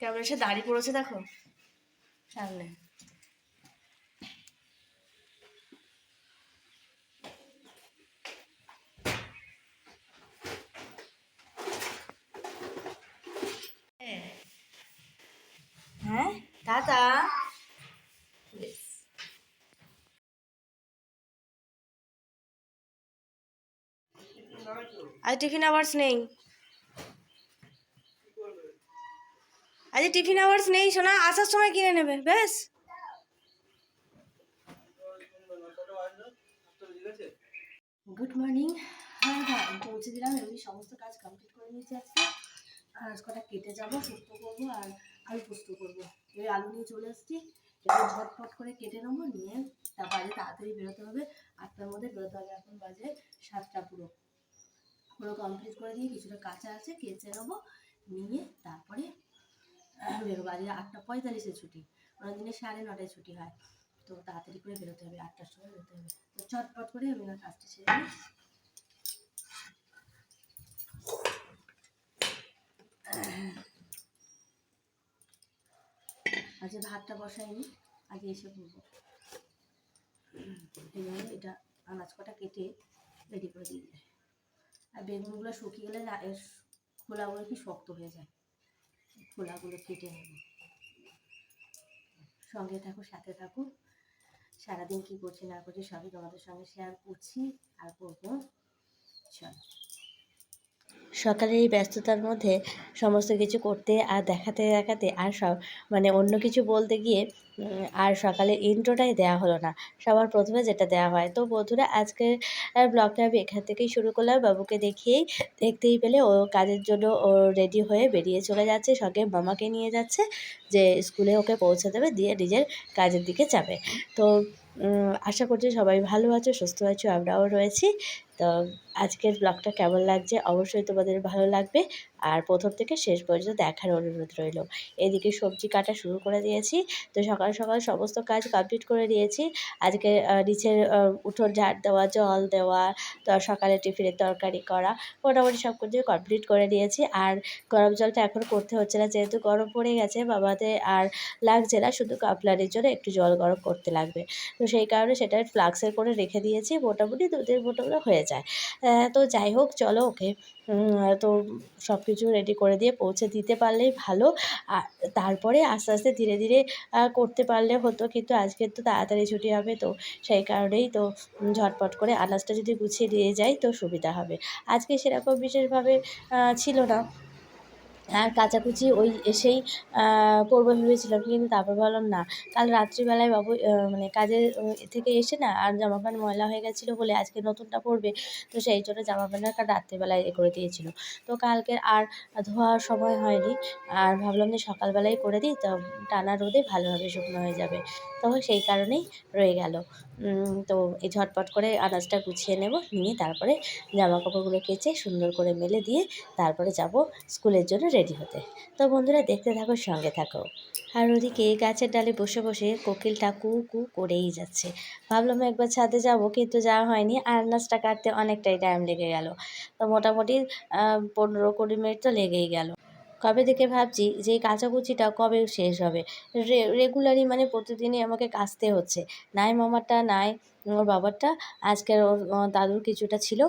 কেমন এসে দাঁড়িয়ে পড়েছে দেখো? সামনে। হ্যাঁ টাটা আজ টিফিন আওয়ার্স নেই। আজ টিফিন আওয়ার্স নেই শোনা আসার সময় কিনে নেবে বেশ গুড মর্নিং হ্যাঁ হ্যাঁ আমি পৌঁছে দিলাম এমনি সমস্ত কাজ কমপ্লিট করে নিয়েছি আজকে। আর কটা কেটে যাব সুস্থ করব আর আলু পোস্ত করব। এই আলু নিয়ে চলে এসেছি। এবার ঝটপট করে কেটে নেব, নিয়ে তার বাইরে তাড়াতাড়ি বেরোতে হবে। আটটার মধ্যে বেরোতে হবে, এখন বাজে সাতটা পুরো। পুরো কমপ্লিট করে দিয়ে কিছুটা কাঁচা আছে, কেচে নেব, নিয়ে তারপরে বেরোবো। আজকে আটটা পঁয়তাল্লিশে ছুটি অনেক দিনে সাড়ে নটায় ছুটি হয়। তো তাড়াতাড়ি করে বেরোতে হবে, আটটার সময় বেরোতে হবে। তো চটপট করে আমি না কাজটা সেরে নিই। আজকে ভাতটা বসাইনি, আগে এসে করব। এইভাবে এটা আনাজ কটা কেটে রেডি করে দিয়ে আর বেগুনগুলো শুকিয়ে গেলে এর খোলাগুলো কি শক্ত হয়ে যায়? খোলাগুলো কেটে নেব। সঙ্গে থাকো, সাথে থাকো। সারাদিন কী করছি না করছি সবই তোমাদের সঙ্গে শেয়ার করছি। আর করব, চলো। সকালের এই ব্যস্ততার মধ্যে সমস্ত কিছু করতে আর দেখাতে দেখাতে আর সব মানে অন্য কিছু বলতে গিয়ে আর সকালে ইন্ট্রোটাই দেওয়া হলো না। সবার প্রথমে যেটা দেওয়া হয়, তো বন্ধুরা আজকে ব্লগটা আমি এখান থেকেই শুরু করলাম। বাবুকে দেখিয়েই দেখতেই পেলে ও কাজের জন্য ও রেডি হয়ে বেরিয়ে চলে যাচ্ছে, সঙ্গে মামাকে নিয়ে যাচ্ছে, যে স্কুলে ওকে পৌঁছে দেবে, দিয়ে নিজের কাজের দিকে যাবে। তো আশা করছি সবাই ভালো আছো, সুস্থ আছো, আমরাও রয়েছি। তো আজকের ব্লগটা কেমন লাগছে? অবশ্যই তোমাদের ভালো লাগবে। আর প্রথম থেকে শেষ পর্যন্ত দেখার অনুরোধ রইল। এদিকে সবজি কাটা শুরু করে দিয়েছি। তো সকাল সকাল সমস্ত কাজ কমপ্লিট করে দিয়েছি। আজকে নিচের উঠোন ঝাড় দেওয়া, জল দেওয়া, তো সকালে টিফিনের তরকারি করা, মোটামুটি সব কিছু কমপ্লিট করে দিয়েছি। আর গরম জলটা এখন করতে হচ্ছে না, যেহেতু গরম পড়ে গেছে বাবাতে আর লাগছে না, শুধু কাপলারের জন্য একটু জল গরম করতে লাগবে। তো সেই কারণে সেটা ফ্লাক্সের করে রেখে দিয়েছি। মোটামুটি দুধের মোটামুটি বোতলে যায়। তো যাই হোক, চলো ওকে তো সব কিছু রেডি করে দিয়ে পৌঁছে দিতে পারলেই ভালো। আর তারপরে আস্তে আস্তে ধীরে ধীরে করতে পারলে হতো, কিন্তু আজকে তো তাড়াতাড়ি ছুটি হবে তো সেই কারণেই তো ঝটপট করে আনাজটা যদি গুছিয়ে দিয়ে যাই তো সুবিধা হবে। আজকে সেরকম বিশেষভাবে ছিল না। আর কাচাকুচি ওই এসেই করব ভেবেছিলাম কিন্তু তারপর ভাবলাম না কাল রাত্রিবেলায় বাবু মানে উম, থেকে এসে না আর জামা প্যান্ট ময়লা হয়ে গেছিল বলে আজকে নতুনটা পরবে। তো সেই জন্য জামা প্যান্টটা কাল রাত্রিবেলায় এ করে দিয়েছিল। তো কালকে আর ধোয়ার সময় হয়নি। আর ভাবলাম যে সকালবেলায় করে দিই তো টানা রোদে ভালোভাবে শুকনো হয়ে যাবে। তো সেই কারণেই রয়ে গেল। তো এই ঝটপট করে আনাজটা গুছিয়ে নেব, নিয়ে তারপরে জামা কাপড়গুলো কেচে সুন্দর করে মেলে দিয়ে তারপরে যাব স্কুলের জন্য রেডি হতে। তো বন্ধুরা, দেখতে থাকো, সঙ্গে থাকো। আর ওদিকে গাছের ডালে বসে বসে কোকিলটা কু কু করেই যাচ্ছে। ভাবলাম একবার ছাদে যাব, কিন্তু যাওয়া হয়নি, আর আনাজটা কাটতে অনেকটাই টাইম লেগে গেল। তো মোটামুটি পনেরো কুড়ি মিনিট তো লেগেই গেল। কবে থেকে ভাবছি যে এই কাচাকুচিটা কবে শেষ হবে? রেগুলারই মানে প্রতিদিনই আমাকে কাচতে হচ্ছে। নাই মামারটা, নাই ওর বাবারটা আজকের ওর দাদুর কিছুটা ছিল।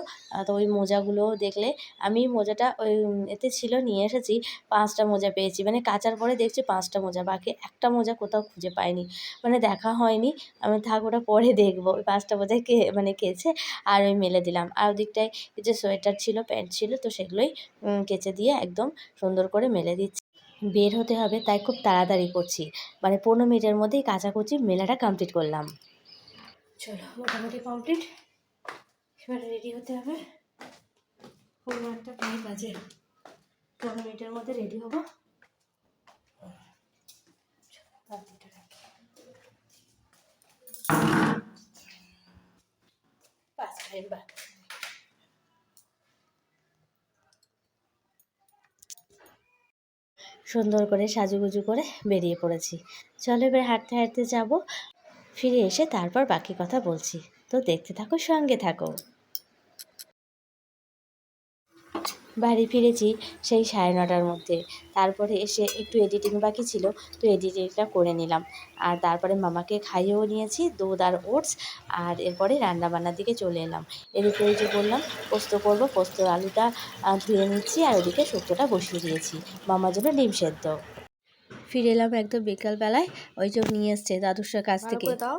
তো ওই মোজাগুলো দেখলে আমি মোজাটা ওই এতে ছিল নিয়ে এসেছি, পাঁচটা মোজা পেয়েছি। মানে কাচার পরে দেখছি পাঁচটা মোজা, বাকি একটা মোজা কোথাও খুঁজে পাইনি। মানে দেখা হয়নি, আমি থাক ওটা পরে দেখব। ওই পাঁচটা মোজায় কে মানে কেচে আর ওই মেলে দিলাম। আর ওদিকটায় যে সোয়েটার ছিল, প্যান্ট ছিল, তো সেগুলোই কেচে দিয়ে একদম সুন্দর করে মেলে দিচ্ছি। বের হতে হবে, তাই খুব তাড়াতাড়ি করছি। মানে পনেরো মিনিটের মধ্যেই কাচাকুচি মেলাটা কমপ্লিট করলাম। চলো, মোটামুটি কমপ্লিট এবার রেডি হতে হবে। পনেরো একটা প্রায় বাজে। পনেরো মিনিটের মধ্যে রেডি হব। সুন্দর করে সাজুগুজু করে বেরিয়ে পড়েছি। চলো এবার হাঁটতে হাঁটতে যাব। ফিরে এসে তারপর বাকি কথা বলছি। তো দেখতে থাকো, সঙ্গে থাকো। বাড়ি ফিরেছি সেই সাড়ে নটার মধ্যে। তারপরে এসে একটু এডিটিং বাকি ছিল, তো এডিটিংটা করে নিলাম। আর তারপরে মামাকে খাইয়েও নিয়েছি, দুধ আর ওটস, আর এরপরে রান্নাবান্নার দিকে চলে এলাম। এদিকে ওই যে বললাম, পোস্ত করব, পোস্ত আলুটা ধুয়ে নিচ্ছি, আর ওদিকে শুক্তোটা বসিয়ে দিয়েছি। মামার জন্য ডিম সেদ্ধ। ফিরে এলাম একদম বিকালবেলায়। ওই চোখ নিয়ে এসছে দাদুর কাছ থেকে। দাও।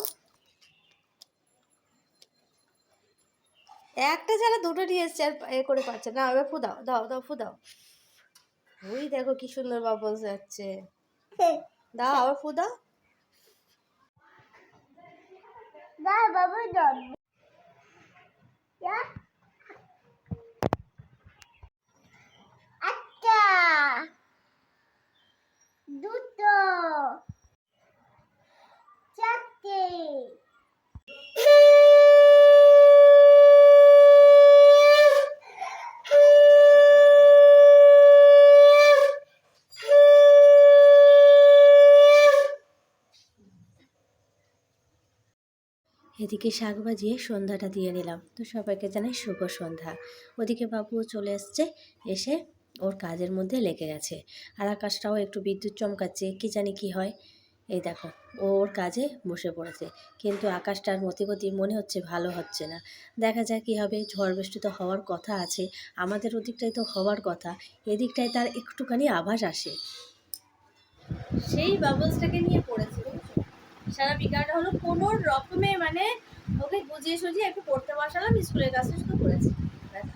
একটা ছাড়া দুটো নিয়ে এসছে আর এ করে পাচ্ছে না। এবার ফু দাও দাও দাও ফু দাও ওই দেখো কি সুন্দর বাবলস যাচ্ছে। দাও আবার ফু দাও একটা এদিকে শাক বাজিয়ে সন্ধ্যাটা দিয়ে নিলাম। তো সবাইকে জানাই শুভ সন্ধ্যা। ওদিকে বাবুও চলে এসছে, এসে ওর কাজের মধ্যে লেগে গেছে। আর আকাশটাও একটু বিদ্যুৎ চমকাচ্ছে, কি জানি কি হয়। এই দেখো ওর কাজে বসে পড়েছে। কিন্তু আকাশটার মতিগতি মনে হচ্ছে ভালো হচ্ছে না। দেখা যাক কী হবে, ঝড় বৃষ্টি তো হওয়ার কথা আছে, আমাদের ওদিকটাই তো হওয়ার কথা, এদিকটায় তার একটুখানি আভাস আসে। সেই বাবলসটাকে নিয়ে পড়েছে? সারা বিকালটা হলো কোনো রকমে মানে ওকে বুঝিয়ে সুঝিয়ে একটু পড়তে বসালাম, স্কুলের কাজটা শুধু করেছি।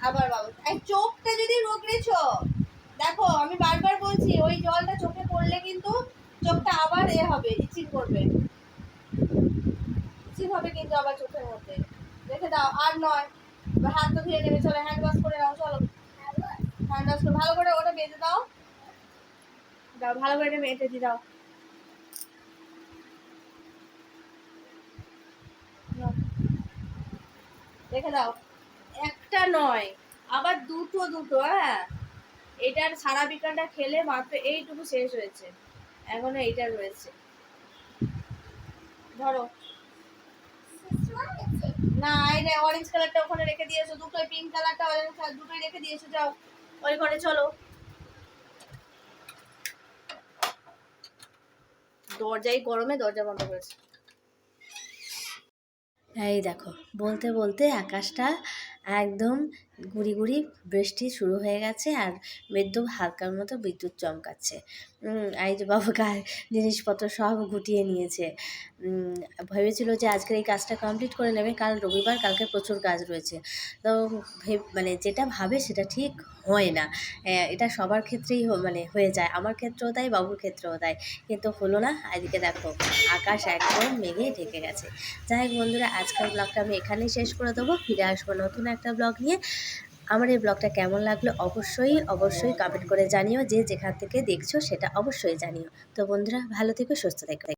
আবার বাবলস এই চোখটা যদি রোগড়েছো, দেখো আমি বারবার বলছি, ওই জলটা চোখে পড়লে কিন্তু চোখটা আবার এ হবে ইচিং করবে। ইচিং হবে কিন্তু আবার চোখের মধ্যে। রেখে দাও, আর নয়। হাত তো ধুয়ে নেবে, চলো হ্যান্ড ওয়াশ করে নাও, চলো। হ্যান্ড ওয়াশ করে, ভালো করে ওটা বেঁধে দাও। দাও, ভালো করে এটা বেঁধে দিয়ে দাও। রেখে দাও একটা নয়, আবার দুটো দুটো হ্যাঁ? এটার সারা বিকালটা খেলে মাত্র এইটুকু শেষ হয়েছে। এখনও এইটা রয়েছে। ধরো। না, এই রে অরেঞ্জ কালারটা ওখানে রেখে দিয়েছ, দুটোই পিঙ্ক কালারটা অরেঞ্জ কালার দুটোই রেখে দিয়েছ, যাও। ওই ঘরে চলো। দরজাই গরমে দরজা বন্ধ করেছে। এই দেখো বলতে বলতে আকাশটা একদম গুড়ি গুড়ি বৃষ্টি শুরু হয়ে গেছে আর বিদ্যুৎ হালকার মতো বিদ্যুৎ চমকাচ্ছে। যে বাবু জিনিসপত্র সব গুটিয়ে নিয়েছে। ভেবেছিল যে আজকের এই কাজটা কমপ্লিট করে নেবে, কাল রবিবার কালকে প্রচুর কাজ রয়েছে। তো মানে যেটা ভাবে সেটা ঠিক হয় না। এটা সবার ক্ষেত্রেই মানে হয়ে যায়। আমার ক্ষেত্রেও তাই, বাবুর ক্ষেত্রেও তাই। কিন্তু হলো না এদিকে দেখো আকাশ একদম মেঘে ঢেকে গেছে। যাই হোক বন্ধুরা, আজকের ব্লগটা আমি এখানেই শেষ করে দেবো। ফিরে আসব নতুন একটা ব্লগ নিয়ে। আমার এই ব্লগটা কেমন লাগল অবশ্যই অবশ্যই কমেন্ট করে জানিও যে যেখান থেকে দেখছ সেটা অবশ্যই জানিও। তো বন্ধুরা, ভালো থেকো, সুস্থ থেকো।